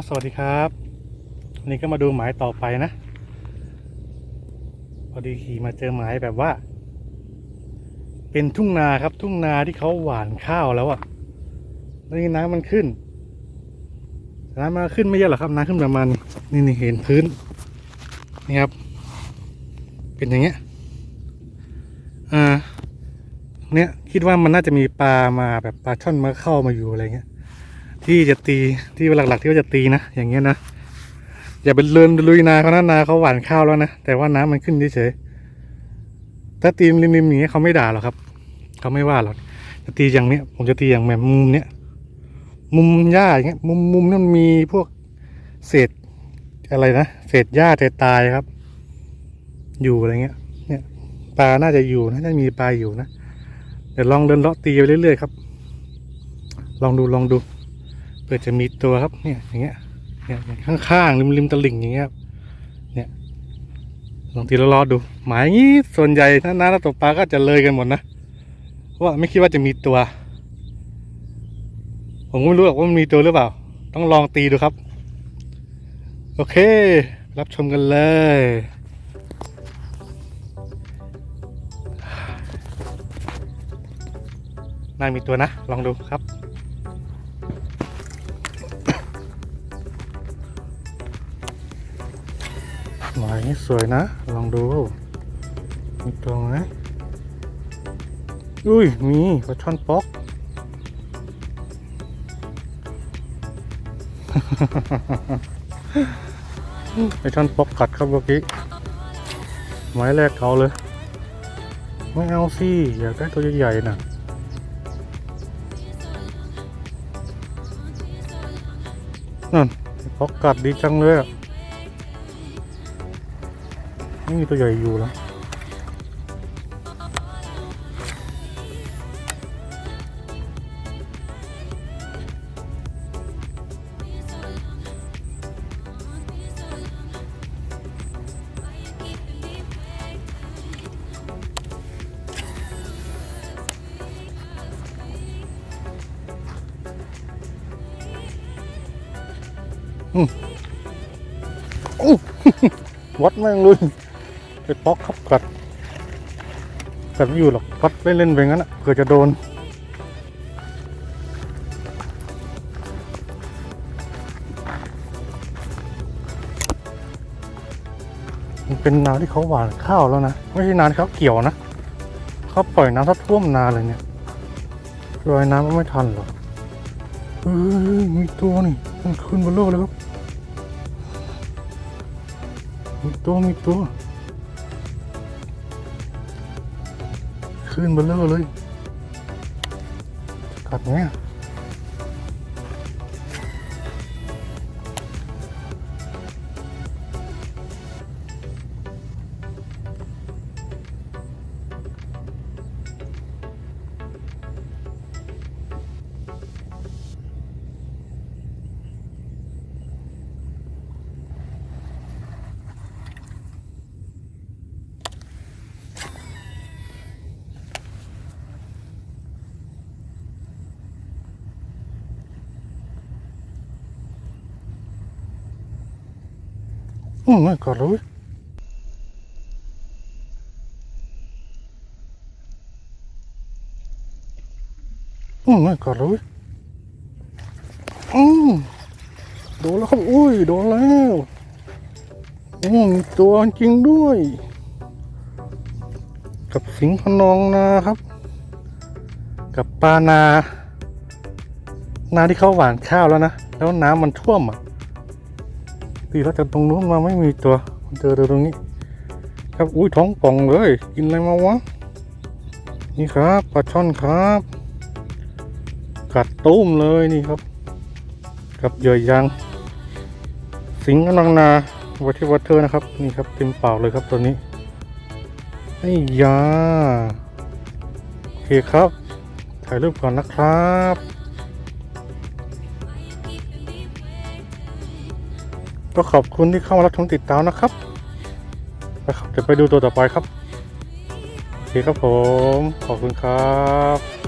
ก็สวัสดีครับวันนี้ก็มาดูหมายต่อไปนะ พอดีขี่มาเจอหมายแบบว่า เป็นทุ่งนาครับ ทุ่งนาที่เขาหว่านข้าวแล้วอะ่ะแล้วนี่น้ำมันขึ้นน้ำมาขึ้นไม่เยอะหรอกครับน้ำขึ้นประมาณนี่นี่เห็นพื้นนี่ครับ เป็นอย่างเงี้ยอ่าเนี่ยคิดว่ามันน่าจะมีปลามาแบบปลาช่อนมาเข้ามาอยู่อะไรเงี้ย ที่จะตีที่หลักๆที่ว่าจะตีนะอย่างเงี้ยนะอย่าไปเลินลุยนาเขานะนาเขาหวานข้าวแล้วนะแต่ว่าน้ำมันขึ้นเฉยๆถ้าตีริมๆอย่างเงี้ยเขาไม่ด่าหรอกครับเขาไม่ว่าหรอกจะตีอย่างเนี้ย ผมจะตีอย่างแบบมุมเนี้ยมุมหญ้าอย่างเงี้ย มุมมุมนั้นมีพวกเศษอะไรนะเศษหญ้าเศษตายครับ อยู่อะไรเงี้ย เนี่ยปลาน่าจะอยู่นะน่าจะมีปลาอยู่นะเดี๋ยวลองเดินเลาะตีไปเรื่อยๆครับ ลองดูลองดู เพื่อจะมีตัวครับเนี่ยอย่างเงี้ยเนี่ยอย่างข้างๆริมริมตลิ่งอย่างเงี้ยครับเนี่ยลองทีละรอดู หมายงี้ส่วนใหญ่ถ้าน้าตกปลาก็จะเลยกันหมดนะเพราะว่าไม่คิดว่าจะมีตัว ผมก็ไม่รู้หรอกว่ามันมีตัวหรือเปล่า ต้องลองตีดูครับ โอเค รับชมกันเลยน่ามีตัวนะ ลองดูครับ หมายสวยนะ ลองดูมีตัวไหมอุ้ย มีปลาช่อนป๊อกปลาช่อนป๊อกกัดครับเมื่อกี้หมายแรกเขาเลย ไม่เอาสิอยากได้ตัวใหญ่ๆนะนั่นป๊อกกัดดีจังเลยอะ ไม่มีตัวใหญ่อยู่แล้วอืมโอ้วัดแม่งเลย ไปป๊อกครับกัดกัดไม่อยู่หรอกกัดเล่นๆไปงั้นอะเผื่อจะโดนมันเป็นนาที่เขาหว่านข้าวแล้วนะ ไม่ใช่นาที่เขาเกี่ยวนะเขาปล่อยน้ำทัดท่วมนาเลยเนี่ยลอยน้ำก็ไม่ทันหรอกเฮ้ยมีตัวนี่มันขึ้นบนโลกเลยครับมีตัวมีตัว ขึ้นเบลเลอร์เลยกัดเนี้ยอืม ไม่กัดเลยอืมไม่กัดเลยอืมโดนแล้วครับอุ้ยโดนแล้วอืมตัวจริงด้วย กับสิงห์พนองนาครับ กับปลานา นาที่เขาหว่านข้าวแล้วนะ แล้วน้ำมันท่วมอะ ตีแล้วจากตรงนู้นมาไม่มีตัวเจอตรงนี้ ครับอุ้ยท้องป่องเลย กินอะไรมาวะนี่ครับปลาช่อนครับ กัดตุ้มเลยนี่ครับ กับเหยื่อยาง สิงห์นังนาวัตที่วัตเทอร์นะครับ นี่ครับเต็มเปล่าเลยครับตัวนี้ไอ้ยาโอเคครับ ถ่ายรูปก่อนนะครับ ก็ขอบคุณที่เข้ามารับชมติดตามนะครับไปครับเดี๋ยวไปดูตัวต่อไปครับ โอเคครับผม ขอบคุณครับ